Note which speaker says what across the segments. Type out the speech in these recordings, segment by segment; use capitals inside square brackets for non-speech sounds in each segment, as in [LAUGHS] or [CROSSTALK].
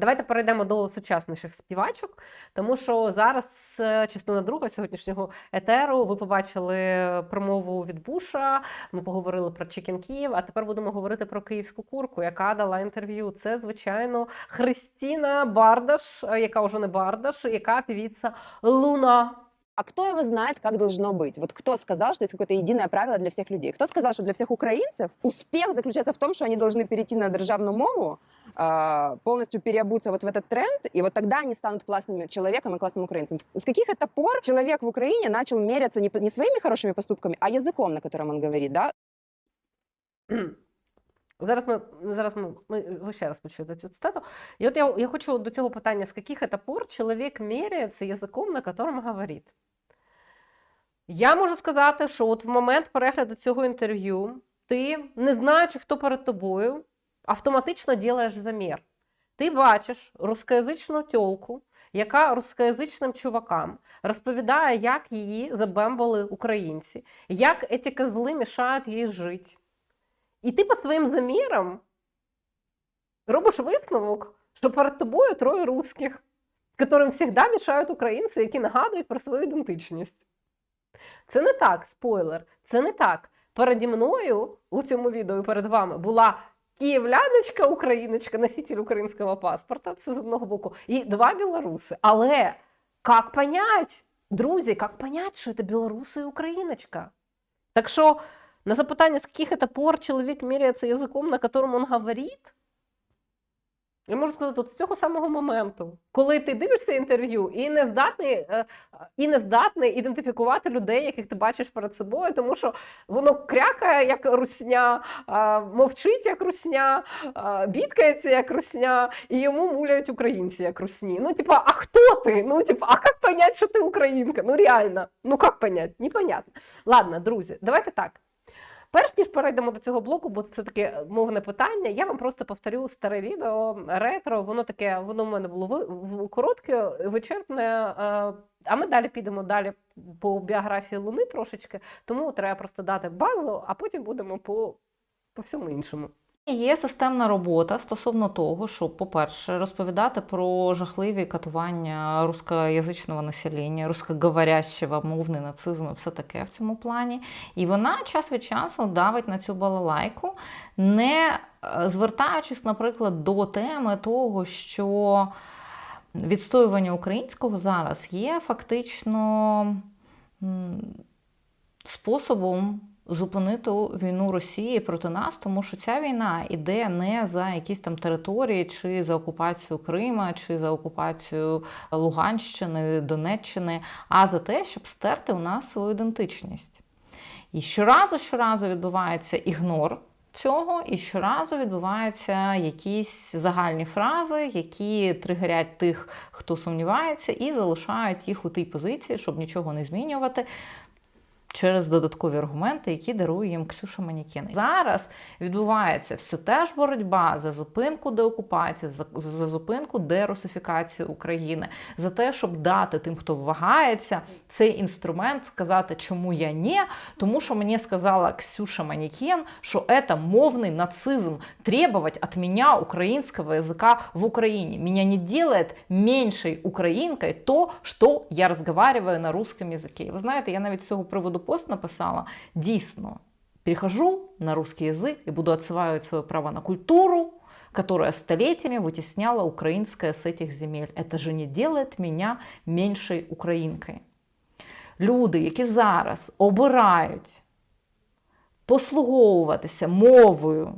Speaker 1: Давайте перейдемо до сучасніших співачок, тому що зараз е, частина друга сьогоднішнього етеру. Ви побачили промову від Буша. Ми поговорили про Чікін Київ. А тепер будемо говорити про київську курку, яка дала інтерв'ю. Це звичайно Христіна Бардаш, е, яка вже не Бардаш, яка півіця Луна.
Speaker 2: А кто его знает, как должно быть? Вот кто сказал, что есть какое-то единое правило для всех людей? Кто сказал, что для всех украинцев успех заключается в том, что они должны перейти на державную мову, а, полностью переобуться вот в этот тренд, и вот тогда они станут классным человеком и классным украинцем. С каких это пор человек в Украине начал меряться не, не своими хорошими поступками, а языком, на котором он говорит, да? [CLEARS THROAT]
Speaker 1: Зараз ми зараз ми, ми ще раз почуєте цю цитату. І от я, я хочу до цього питання: з яких это пор чоловік міряється язиком, на котором говорить? Я можу сказати, що от в момент перегляду цього інтерв'ю ти, не знаючи, хто перед тобою, автоматично ділаєш замір. Ти бачиш рускоязичну тьолку, яка рускоязичним чувакам розповідає, як її забембали українці, як ці козли мішають їй жити. І ти по своїм замірам робиш висновок, що перед тобою троє русських, яким завжди мішають українці, які нагадують про свою ідентичність. Це не так, спойлер, це не так. Переді мною у цьому відео перед вами була київляночка, україночка, носитель українського паспорта, це з одного боку, і два білоруси. Але як понять, друзі, як понять, що це білоруси і україночка? Так що на запитання, з яких это пор чоловік міряється язиком, на котором він говорить, я можу сказати, от з цього самого моменту, коли ти дивишся інтерв'ю і не здатний, е, і не здатний ідентифікувати людей, яких ти бачиш перед собою, тому що воно крякає як русня, мовчить як русня, бідкається як русня, і йому муляють українці як русні. Ну, типа, а хто ти? Ну, типа, а як понять, що ти українка? Ну реально, ну як понять? Непонятно. Ладно, друзі, давайте так. Перш ніж перейдемо до цього блоку, бо все таки мовне питання. Я вам просто повторю старе відео ретро. Воно таке, воно в мене було коротке, вичерпне. е, А ми далі підемо далі по біографії Луни трошечки. Тому треба просто дати базу, а потім будемо по, по всьому іншому.
Speaker 3: Є системна робота стосовно того, щоб, по-перше, розповідати про жахливі катування рускоязичного населення, рускоговорящого, мовний нацизм і все таке в цьому плані. І вона час від часу давить на цю балалайку, не е, звертаючись, наприклад, до теми того, що відстоювання українського зараз є фактично способом зупинити війну Росії проти нас, тому що ця війна іде не за якісь там території, чи за окупацію Крима, чи за окупацію Луганщини, Донеччини, а за те, щоб стерти у нас свою ідентичність. І щоразу, щоразу відбувається ігнор цього, і щоразу відбуваються якісь загальні фрази, які тригерять тих, хто сумнівається, і залишають їх у тій позиції, щоб нічого не змінювати. Через додаткові аргументи, які дарує їм Ксюша Манікін. Зараз відбувається все теж боротьба за зупинку деокупації, за, за зупинку дерусифікації України, за те, щоб дати тим, хто вагається, цей інструмент сказати, чому я ні, тому що мені сказала Ксюша Манікін, що це мовний нацизм требовать от меня украинского языка в Украине. Меня не делает меньшей українкою то, що я разговариваю на русском языке. Ви знаєте, я навіть з цього приводу пост написала. Дійсно, перехожу на русский язык и буду отсваивать свое право на культуру, которая столетиями вытесняла украинское с этих земель. Это же не делает меня меньшей українкою. Люди, які зараз обирають послуговуватися мовою,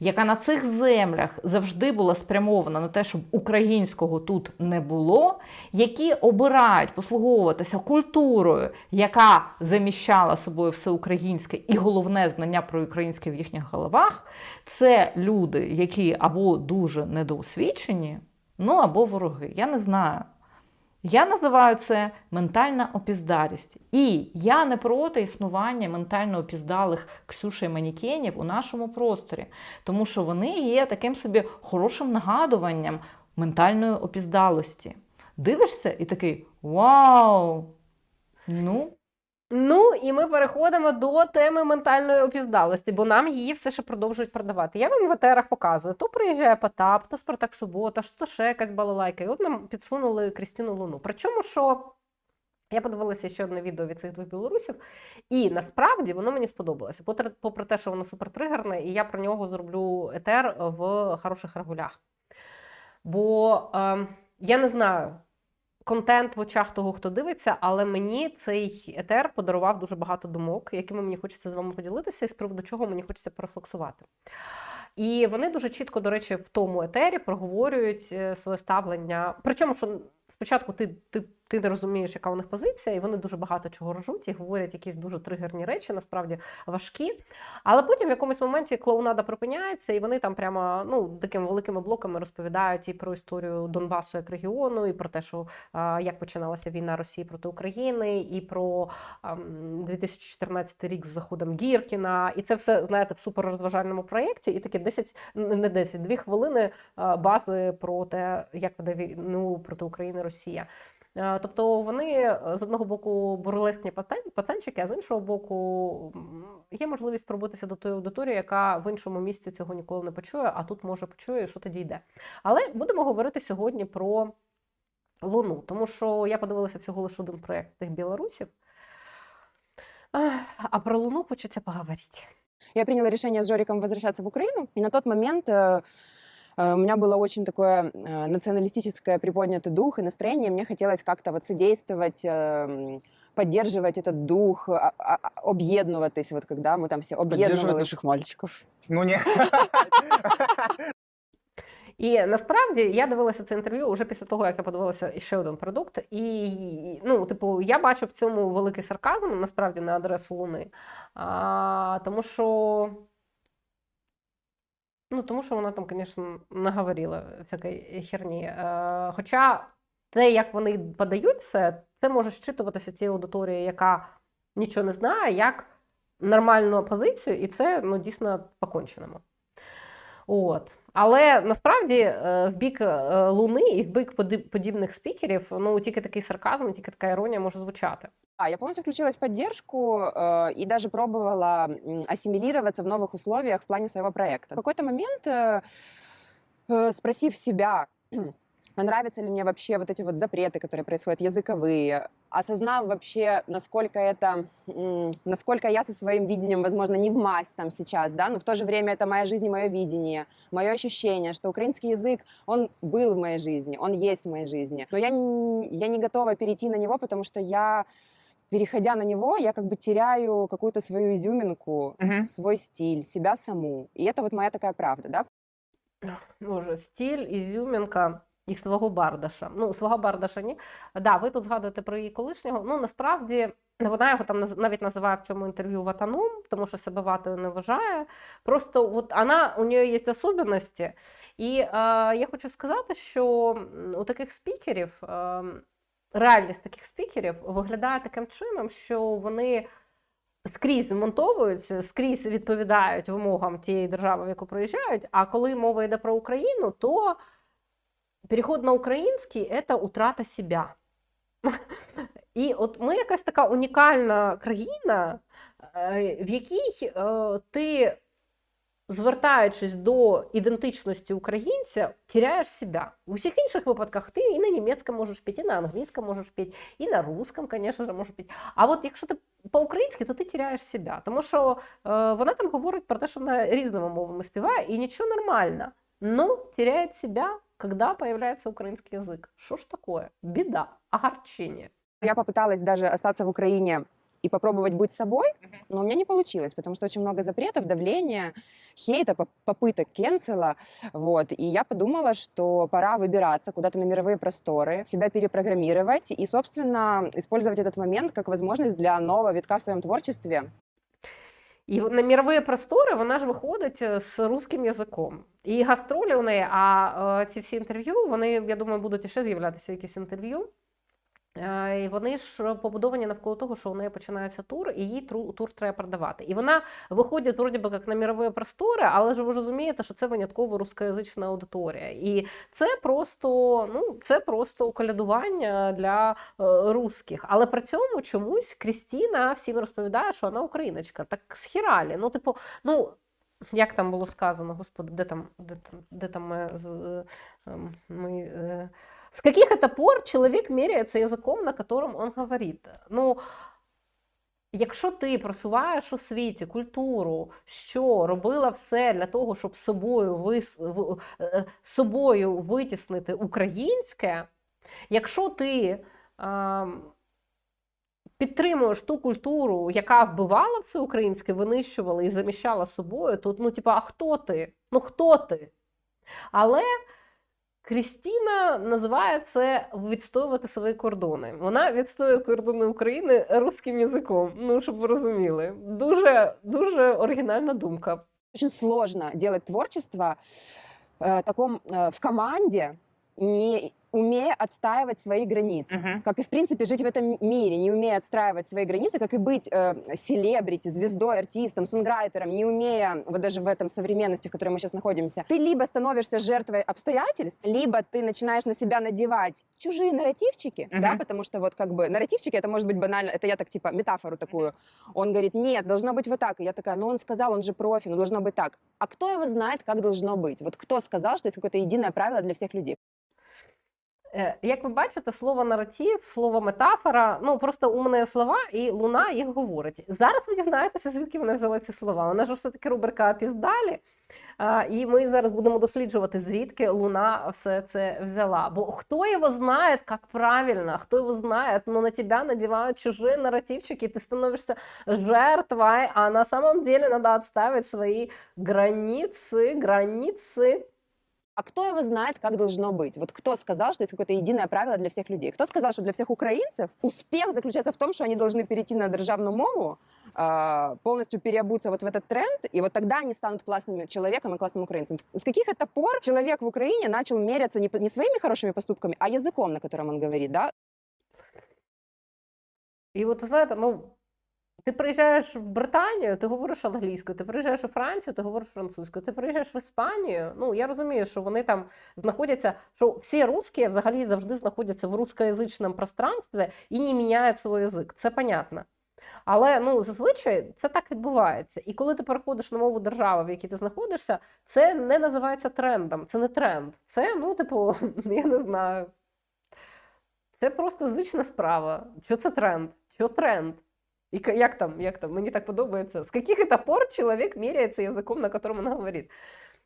Speaker 3: яка на цих землях завжди була спрямована на те, щоб українського тут не було, які обирають послуговуватися культурою, яка заміщала собою все українське і головне знання про українське в їхніх головах, це люди, які або дуже недоосвідчені, ну або вороги. Я не знаю. Я називаю це ментальна опіздарість. І я не проти існування ментально опіздалих Ксюшей манікенів у нашому просторі, тому що вони є таким собі хорошим нагадуванням ментальної опіздалості. Дивишся і такий вау! Ну,
Speaker 1: Ну, і ми переходимо до теми ментальної опіздалості, бо нам її все ще продовжують продавати. Я вам в етерах показую: то приїжджає Потап, то Спартак Субота, то ще якась балалайка. І от нам підсунули Крістіну Луну. Причому, що я подивилася ще одне відео від цих двох білорусів, і насправді воно мені сподобалося. Попри те, що воно супертригерне, і я про нього зроблю етер в хороших регулях. Бо е, я не знаю, контент в очах того, хто дивиться, але мені цей етер подарував дуже багато думок, якими мені хочеться з вами поділитися, і з приводу чого мені хочеться порефлексувати. І вони дуже чітко, до речі, в тому етері проговорюють е, своє ставлення. Причому, що спочатку ти, ти, ти не розумієш, яка у них позиція, і вони дуже багато чого ржуть і говорять якісь дуже тригерні речі, насправді важкі. Але потім в якомусь моменті клоунада припиняється, і вони там прямо ну, такими великими блоками розповідають і про історію Донбасу як регіону, і про те, що як починалася війна Росії проти України, і про ам, 2014 рік з заходом Гіркіна. І це все, знаєте, в суперрозважальному проєкті. І таке 10, не 10, 2 хвилини бази про те, як веде війну проти України Росія. Е, Тобто вони е, з одного боку бурлескні пацанчики, а з іншого боку є можливість пробитися до тої аудиторії, яка в іншому місці цього ніколи не почує, а тут може почує, і що тоді йде. Але будемо говорити сьогодні про Луну, тому що я подивилася всього лише один проєкт тих білорусів. А про Луну хочеться поговорити.
Speaker 2: Я приняла решение с Жориком возвращаться в Украину, и на тот момент у меня было очень такое э, националистическое приподнятый дух и настроение. Мне хотелось как-то вот содействовать, э, м, поддерживать этот дух, а- а- а- объеднуватись, вот когда мы там все
Speaker 4: Поддерживать
Speaker 2: объединывались.
Speaker 4: наших мальчиков. Ну не.
Speaker 1: І насправді я дивилася це інтерв'ю вже після того, як я подивилася ще один продукт. І ну, типу, я бачу в цьому великий сарказм насправді на адресу Луни. А, тому що. Ну, тому що вона там, звісно, наговорила всякої херні. Е, хоча те, як вони подають це, це може щитуватися цією аудиторією, яка нічого не знає, як нормальну опозицію, і це ну, дійсно по-конченому. От. Але насправді е, в бік е, Луни і в бік поди- подібних спікерів ну, тільки такий сарказм, тільки така іронія може звучати.
Speaker 2: А, я полностью включилась в поддержку э, и даже пробовала м, ассимилироваться в новых условиях в плане своего проекта. В какой-то момент, э, э, спросив себя, а нравятся ли мне вообще вот эти вот запреты, которые происходят, языковые, осознав вообще, насколько это, м, насколько я со своим видением, возможно, не в масть там сейчас, да, но в то же время это моя жизнь и мое видение, мое ощущение, что украинский язык, он был в моей жизни, он есть в моей жизни, но я, н- я не готова перейти на него, потому что я переходя на него, я как бы теряю какую-то свою изюминку,
Speaker 4: Мгм.
Speaker 2: свой стиль, себя саму. И это вот моя такая правда, да?
Speaker 1: Може, стіль, ізюмінка І свого бардаша. Ну, свого бардаша ні. Да, ви тут згадуєте про її колишнього. Ну, насправді, вона його там навіть називає в цьому інтерв'ю ватаном, тому що себе ватою не вважає. Просто от вона, у неї є особливості. І е, я хочу сказати, що у таких спікерів. Е, Реальність таких спікерів виглядає таким чином, що вони скрізь змонтовуються, скрізь відповідають вимогам тієї держави, в яку приїжджають. А коли мова йде про Україну, то переход на український це утрата себе. І от ми якась така унікальна країна, е, в якій е, ти, звертаючись до ідентичності українця, тіряєш себе. В усіх інших випадках ти і на німецькому можеш піти, і на англійському можеш піти, і на русском, звісно можеш піти. А от якщо ти по-українськи, то ти тіряєш себе. Тому що е, вона там говорить про те, що вона різними мовами співає, і нічого нормально. Но теряет себя, когда появляется украинский язык. Что ж такое? Беда, огорчение.
Speaker 2: Я попыталась даже остаться в Украине и попробовать быть собой, но у меня не получилось, потому что очень много запретов, давления, хейта, поп- попыток кенсела, вот, и я подумала, что пора выбираться куда-то на мировые просторы, себя перепрограммировать и, собственно, использовать этот момент как возможность для нового витка в своем творчестве,
Speaker 1: І на мірові простори вона ж виходить е, з русським язиком. І гастролі у неї, а е, ці всі інтерв'ю, вони, я думаю, будуть іще з'являтися якісь інтерв'ю. Е, І вони ж побудовані навколо того, що у неї починається тур, і їй тур треба продавати. І вона виходить вроді би як на мірові простори, але ж ви розумієте, що це винятково рускоязична аудиторія. І це просто, ну, це просто колядування для е, русських. Але при цьому чомусь Крістіна всім розповідає, що вона україночка. Так схіралі. Ну, типу, ну. Як там було сказано, господи, де там, де там, де там ми з е, ем, ми. Е, с каких это пор чоловік міряється язиком, на котором он говорить? Ну, якщо ти просуваєш у світі культуру, що робила все для того, щоб собою, вис... е, собою витіснити українське, якщо ти ам, підтримуєш ту культуру, яка вбивала все українське, винищувала і заміщала собою, то ну, типа, а хто ти? Ну хто ти? Але Крістіна називає це відстоювати свої кордони. Вона відстоює кордони України русським язиком. Ну, щоб ви розуміли. Дуже дуже оригінальна думка.
Speaker 2: Дуже сложно делать творчество э, таком э, в команде, не умея отстаивать свои границы. Как и, в принципе, жить в этом мире, не умея отстраивать свои границы, как и быть э, селебрити, звездой, артистом, сунграйтером, не умея, вот даже в этом современности, в которой мы сейчас находимся, ты либо становишься жертвой обстоятельств, либо ты начинаешь на себя надевать чужие нарративчики,
Speaker 4: Мгм.
Speaker 2: да, потому что вот как бы нарративчики, это может быть банально, это я так типа метафору такую. Он говорит, нет, должно быть вот так. И я такая, ну он сказал, он же профи, ну должно быть так. А кто его знает, как должно быть? Вот кто сказал, что есть какое-то единое правило для всех людей?
Speaker 1: Е, Як ви бачите, слово наратив, слово метафора ну просто умні слова, і луна їх говорить. Зараз ви дізнаєтеся, звідки вона взяла ці слова. Вона ж все-таки рубрика «Опіздалі», а, і ми зараз будемо досліджувати, звідки луна все це взяла. Бо хто його знає, як правильно, хто його знає, ну на тебе надівають чужі наративчики, ти становишся жертвой, а на самом деле надо отставить свои границы, границы.
Speaker 2: А кто его знает, как должно быть? Вот кто сказал, что есть какое-то единое правило для всех людей? Кто сказал, что для всех украинцев успех заключается в том, что они должны перейти на державную мову, а, полностью переобуться вот в этот тренд, и вот тогда они станут классным человеком и классным украинцем. С каких это пор человек в Украине начал меряться не, своими хорошими поступками, а языком, на котором он говорит, да?
Speaker 1: І от ви знаєте, ну ти приїжджаєш в Британію, ти говориш англійською, ти приїжджаєш у Францію, ти говориш французькою, ти приїжджаєш в Іспанію. Ну я розумію, що вони там знаходяться, що всі русські взагалі завжди знаходяться в русскоязичному пространстві і не міняють свій язик. Це понятно. Але ну зазвичай це так відбувається. І коли ти переходиш на мову держави, в якій ти знаходишся, це не називається трендом. Це не тренд. Це, ну, типу, [LAUGHS] я не знаю. Це просто звична справа. Що це тренд? Що тренд? І ка- як там, як там? Мені так подобається. З яких это пор чоловік міряється язиком, на якому він говорить?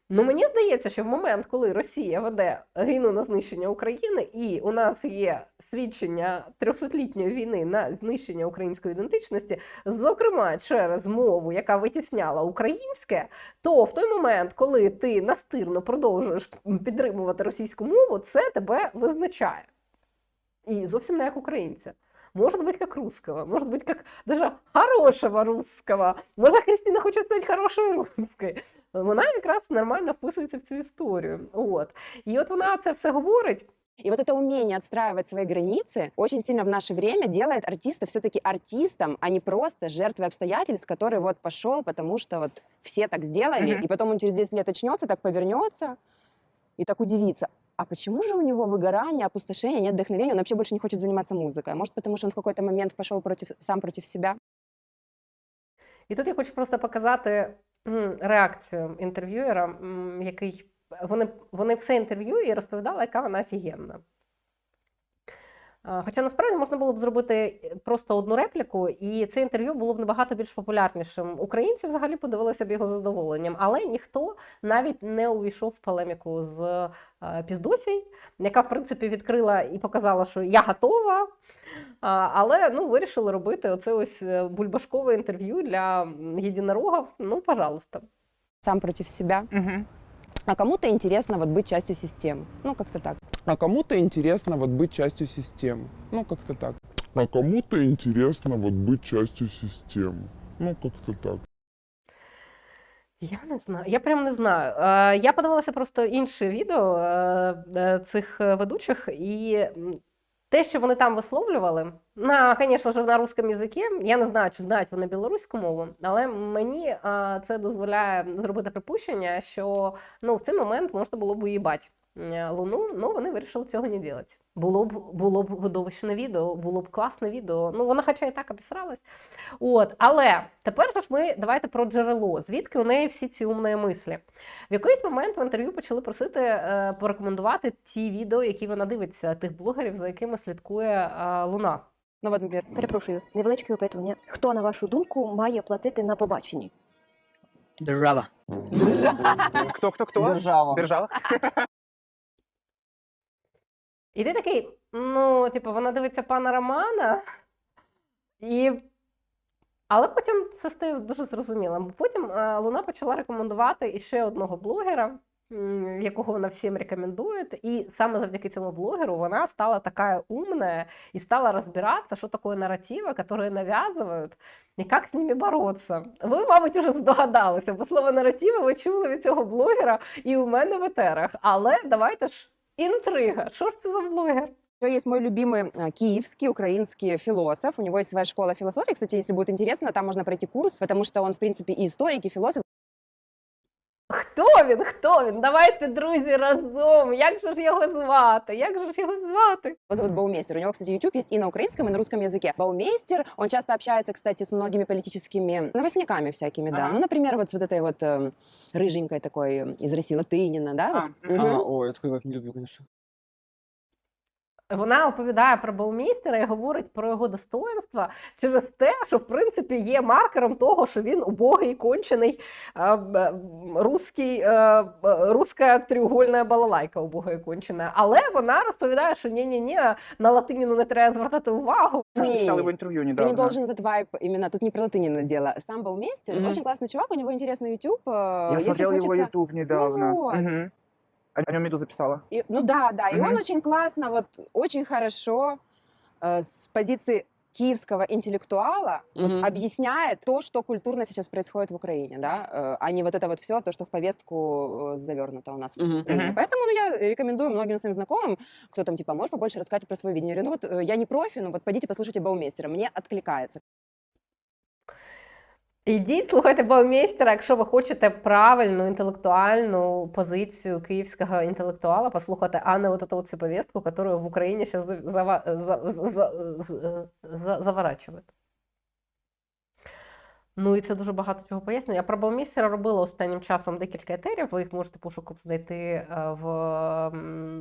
Speaker 1: Ну, мені здається, що в момент, коли Росія веде війну на знищення України, і у нас є свідчення 300-літньої війни на знищення української ідентичності, зокрема через мову, яка витісняла українське, то в той момент, коли ти настирно продовжуєш підтримувати російську мову, це тебе визначає. И зовсім не як українця. Может быть, как русского, может быть, как даже хорошего русского. Може, Христина хоче стати хорошою русскою. Вона якраз нормально вписується в цю історію. От. І от вона це все говорить.
Speaker 2: И вот это умение отстраивать свои границы очень сильно в наше время делает артиста все-таки артистом, а не просто жертвой обстоятельств, который вот пошел, потому что вот все так сделали,
Speaker 4: Мгм.
Speaker 2: и потом он через 10 лет очнется, так повернется и так удивится. А почему же у него выгорание, опустошение, нет вдохновения, он вообще больше не хочет заниматься музыкой? Может, потому что он в какой-то момент пошел против, сам против себя?
Speaker 1: І тут я хочу просто показати реакцію інтерв'юера, який вони, вони все інтерв'ю і розповідали, яка вона офігенна. А, Хоча насправді можна було б зробити просто одну репліку, і це інтерв'ю було б набагато більш популярнішим. Українці взагалі подивилися б його задоволенням, але ніхто навіть не увійшов в полеміку з е, Піздосій, яка в принципі відкрила і показала, що я готова. Але ну, вирішили робити оце ось е, бульбашкове інтерв'ю для єдинорогів. Ну, пожалуйста.
Speaker 2: Сам против себя.
Speaker 4: Мгм
Speaker 2: А кому-то интересно вот быть частью системы. Ну, как-то так.
Speaker 5: А кому-то интересно вот быть частью системы. Ну, как-то так.
Speaker 6: А кому-то интересно вот быть частью системы. Ну, как-то так.
Speaker 1: Я не знаю. Я прям не знаю. Е, Я подивилася просто інше відео е, е, цих е, ведучих, і м, те, що вони там висловлювали, на, звісно ж, на русском язикі, я не знаю, чи знають вони білоруську мову, але мені а, це дозволяє зробити припущення, що ну, в цей момент можна було б уїбати Луну, але вони вирішили цього не робити. Було б, було б видовищне відео, було б класне відео. Ну, вона хоча і так обісралась. От, але тепер ж ми давайте про джерело, звідки у неї всі ці умні мислі. В якийсь момент в інтерв'ю почали просити е, порекомендувати ті відео, які вона дивиться, тих блогерів, за якими слідкує е, Луна.
Speaker 2: Ну, вот,
Speaker 4: Перепрошую, невеличке опитування. Хто, на вашу думку, має платити на побаченні?
Speaker 7: Держава.
Speaker 8: Хто, хто, хто?
Speaker 7: Держава.
Speaker 8: Держава.
Speaker 1: І ти такий, ну, типу, вона дивиться пана Романа, і... але потім це стає дуже зрозумілим. Потім е, Луна почала рекомендувати іще одного блогера, якого вона всім рекомендує. І саме завдяки цьому блогеру вона стала така умна і стала розбиратися, що таке наративи, які нав'язують, і як з ними боротися. Ви, мабуть, вже здогадалися, бо слово наративи ви чули від цього блогера і у мене в етерах. Але давайте ж інтрига. Что ж ты за блогер?
Speaker 2: Еще есть мой любимый киевский, украинский философ. У него есть своя школа философии. Кстати, если будет интересно, там можно пройти курс, потому что он, в принципе, и историк, и философ.
Speaker 1: Хто він? Хто він? Давайте, друзі, разом. Як же ж його звати? Як же ж його звати?
Speaker 2: Его зовут Баумейстер. У него, кстати, YouTube есть и на украинском, и на русском языке. Баумейстер, он часто общается, кстати, с многими политическими новостниками всякими, да.
Speaker 7: Ага.
Speaker 2: Ну, например, вот с вот этой вот эм, рыженькой такой э, из России, Латынина, да?
Speaker 7: А,
Speaker 2: вот. Мгм.
Speaker 7: А, ой, я такой как не люблю, конечно.
Speaker 1: Вона оповідає про Баумейстера і говорить про його достоинства через те, що в принципі є маркером того, що він убогий, кончений е, б- русський, е, е, руська треугольна балалайка убога і кончена. Але вона розповідає, що ні-ні-ні, на латиніну не треба звертати увагу.
Speaker 8: Кажется,
Speaker 2: Не,
Speaker 8: читал его интервью
Speaker 2: Ты не
Speaker 8: недавно.
Speaker 2: должен этот вайп именно, тут не про Латынина дело. Сам Баумейстер,
Speaker 8: Мгм.
Speaker 2: очень классный чувак, у него интересный YouTube. э,
Speaker 8: Я
Speaker 2: если
Speaker 8: смотрел его
Speaker 2: хочется-
Speaker 8: YouTube недавно.
Speaker 2: вот.
Speaker 8: Мгм. О о нем Медуза писала.
Speaker 2: И- ну да, да, и он
Speaker 8: Мгм.
Speaker 2: очень классно, вот очень хорошо э, с позиции киевского интеллектуала вот
Speaker 7: Мгм.
Speaker 2: объясняет то, что культурно сейчас происходит в Украине, да, э, а не вот это вот все, то, что в повестку э, завернуто у нас в
Speaker 7: Мгм.
Speaker 2: Украине.
Speaker 8: Мгм.
Speaker 2: Поэтому ну, я рекомендую многим своим знакомым, кто там типа, можешь побольше рассказать про свое видение. Я говорю, ну вот э, я не профи, ну вот пойдите послушайте Баумейстера, мне откликается.
Speaker 1: Ідіть, слухайте Баумейстера, якщо ви хочете правильну інтелектуальну позицію київського інтелектуала, послухати, а не от цю повестку, яку в Україні зараз заворачують. Ну і це дуже багато чого пояснює. Я про Баумейстера робила останнім часом декілька етерів. Ви їх можете пошуком знайти е, в,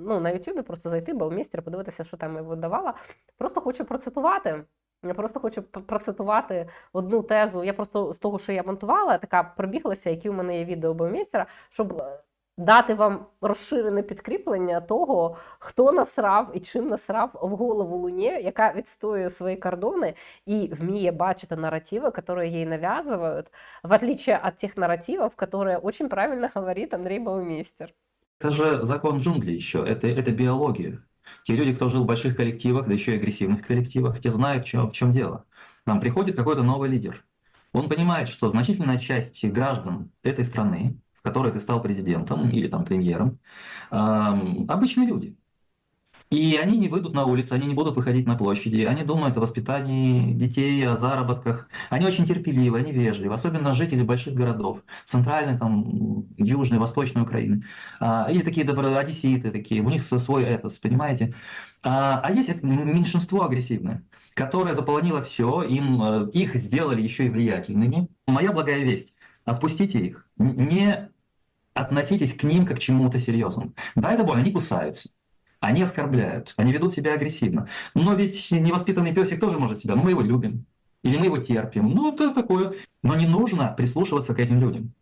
Speaker 1: ну, на Ютубі, просто зайти Баумейстера, подивитися, що там я видавала. Просто хочу процитувати. Я просто хочу п- процитувати одну тезу. Я просто з того, що я монтувала, така пробіглася, які у мене є відео Баумейстера, щоб е, дати вам розширене підкріплення того, хто насрав і чим насрав в голову Луні, яка відстоює свої кордони і вміє бачити наративи, які їй нав'язують, в отличие от тих наративів, які очень правильно говорить Андрій Баумейстер.
Speaker 9: Это же закон джунглей еще, это, это биология. Те люди, кто жил в больших коллективах, да еще и агрессивных коллективах, те знают, чё- в чем дело. Нам приходит какой-то новый лидер. Он понимает, что значительная часть граждан этой страны, в которой ты стал президентом или там премьером, ам, обычные люди. И они не выйдут на улицу, они не будут выходить на площади, они думают о воспитании детей, о заработках. Они очень терпеливы, они вежливы, особенно жители больших городов, центральной, там, южной, восточной Украины. А, Или такие добро- одесситы такие, у них свой этос, понимаете? А, а есть меньшинство агрессивное, которое заполонило все, им, э, их сделали еще и влиятельными. Моя благая весть, отпустите их, не относитесь к ним как к чему-то серьезному. Да, это больно, они кусаются. Они оскорбляют, они ведут себя агрессивно. Но ведь невоспитанный песик тоже может себя, ну мы его любим. Или мы его терпим. Ну, это такое. Но не нужно прислушиваться к этим людям.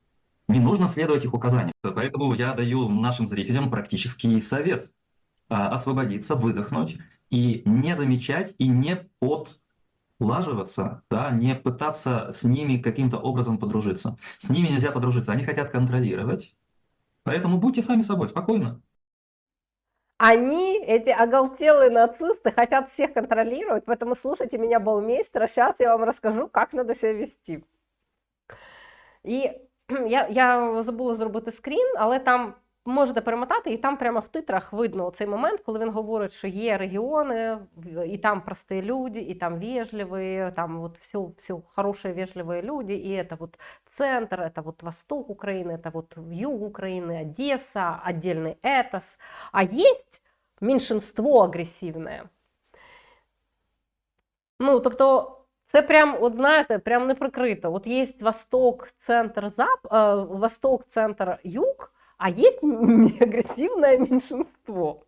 Speaker 9: Не нужно следовать их указаниям. Поэтому я даю нашим зрителям практический совет. а, Освободиться, выдохнуть и не замечать, и не подлаживаться, да, не пытаться с ними каким-то образом подружиться. С ними нельзя подружиться, они хотят контролировать. Поэтому будьте сами собой, спокойно.
Speaker 1: Они, эти оголтелые нацисты, хотят всех контролировать, поэтому слушайте меня, Баумейстера, сейчас я вам расскажу, как надо себя вести. І [CLEARS THROAT] я, я забула зробити скрін, але там можете перемотати, і там прямо в титрах видно цей момент, коли він говорить, що є регіони, в- і там прості люди, і там вежливі, там вот все, все хорошие, вежливые люди, и это вот центр, это вот восток Украины, это вот юг Украины, Одесса, отдельный этос. А есть меньшинство агресивне. Ну, тобто, це прям, от знаєте, прям не прикрито. От є восток, центр, зап, е, восток, центр, юг, а есть [LAUGHS] агрессивное меньшинство.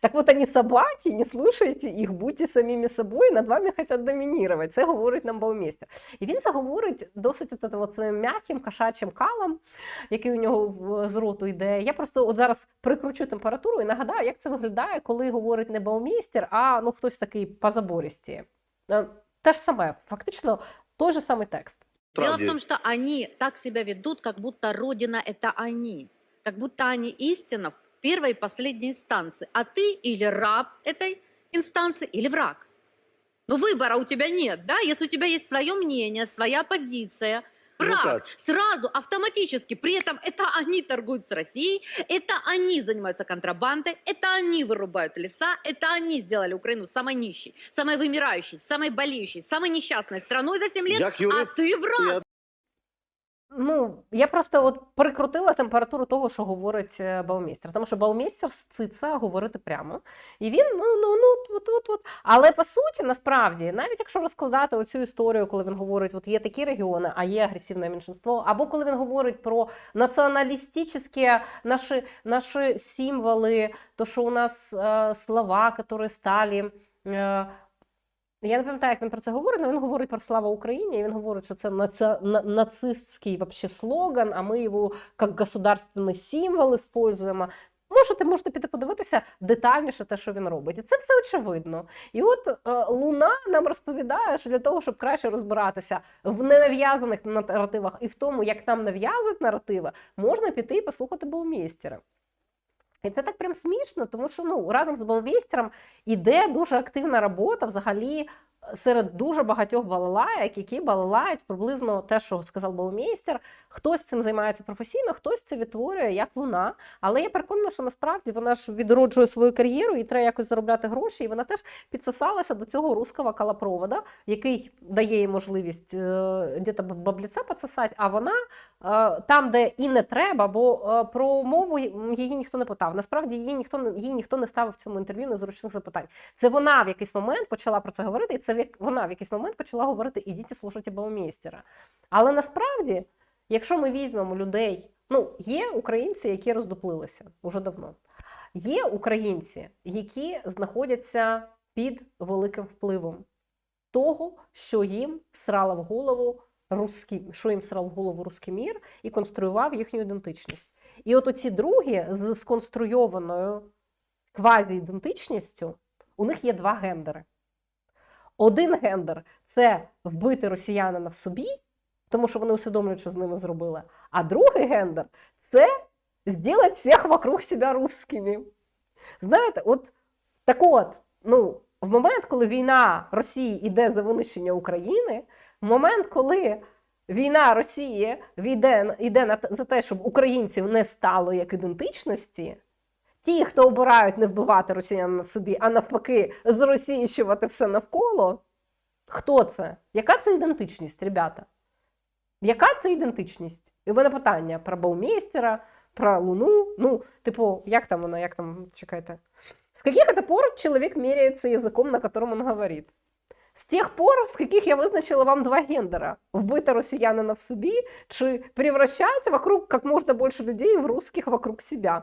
Speaker 1: Так вот, они собаки, не слушайте їх, будьте самими собою, над вами хотять домінірувати. Це говорить нам Баумейстер. І він це говорить досить от, от, от своїм м'яким кошачим калом, який у нього з роту йде. Я просто от зараз прикручу температуру і нагадаю, як це виглядає, коли говорить не Баумейстер, а ну, хтось такий позабористі. Е, Те ж саме, фактично той же самий текст.
Speaker 10: Дело в том, что они так себя ведут, как будто Родина – это они. Как будто они истина в первой и последней инстанции. А ты или раб этой инстанции, или враг. Но выбора у тебя нет, да? Если у тебя есть свое мнение, своя позиция, враг сразу, автоматически. При этом это они торгуют с Россией, это они занимаются контрабандой, это они вырубают леса, это они сделали Украину самой нищей, самой вымирающей, самой болеющей, самой несчастной страной за 7 лет, а ты враг.
Speaker 1: Ну, я просто от прикрутила температуру того, що говорить е, Баумейстер. Тому що Баумейстер сциться говорити прямо. І він, ну, ну, ну, от, от, от. Але по суті, насправді, навіть якщо розкладати оцю історію, коли він говорить, от є такі регіони, а є агресивне меншинство, або коли він говорить про націоналістичні наші, наші символи, то, що у нас е, слова, які стали. Е, я не пам'ятаю, як він про це говорить, але він говорить про слава Україні, і він говорить, що це наці... на- нацистський вообще слоган, а ми його як государственний символ используємо. Можете, можете піти подивитися детальніше те, що він робить. І це все очевидно. І от е, Луна нам розповідає, що для того, щоб краще розбиратися в ненав'язаних наративах і в тому, як нам нав'язують наративи, можна піти і послухати Баумейстера. І це так прям смішно, тому що ну, разом з Баумейстером іде дуже активна робота взагалі серед дуже багатьох балалаєк, які балалають приблизно те, що сказав Баумейстер. Хтось цим займається професійно, хтось це відтворює як луна. Але я переконана, що насправді вона ж відроджує свою кар'єру і треба якось заробляти гроші. І вона теж підсосалася до цього русского калапровода, який дає їй можливість е, десь бабліця підсосати, а вона е, там, де і не треба, бо е, про мову її ніхто не питав. Насправді її ніхто не їй ніхто не ставив в цьому інтерв'ю незручних запитань. Це вона в якийсь момент почала про це говорити, і це як- вона в якийсь момент почала говорити ідіть і слушайте Баумейстера. Але насправді, якщо ми візьмемо людей, ну є українці, які роздуплилися уже давно. Є українці, які знаходяться під великим впливом того, що їм всрала в голову русський, що їм всрав в голову русський мір і конструював їхню ідентичність. І от оці другі з сконструйованою квазі-ідентичністю, у них є два гендери. Один гендер це вбити росіянина в собі, тому що вони усвідомлюють, що з ними зробили. А другий гендер це зробити всіх вокруг себе русскими. Знаєте, от так от, ну, в момент, коли війна Росії йде за винищення України, в момент, коли війна Росії йде, йде на, за те, щоб українців не стало як ідентичності, ті, хто обирають не вбивати росіян в собі, а навпаки, зросійщувати все навколо, хто це? Яка це ідентичність, ребята? Яка це ідентичність? І в мене питання про Баумейстера, про Луну. Ну, типу, як там вона, як там, чекайте. С каких это пор человек меряется языком, на котором он говорит? З тих пор, з яких я визначила вам два гендера: вбити росіянина в собі, чи превращать вокруг як можна більше людей в русських вокруг себя.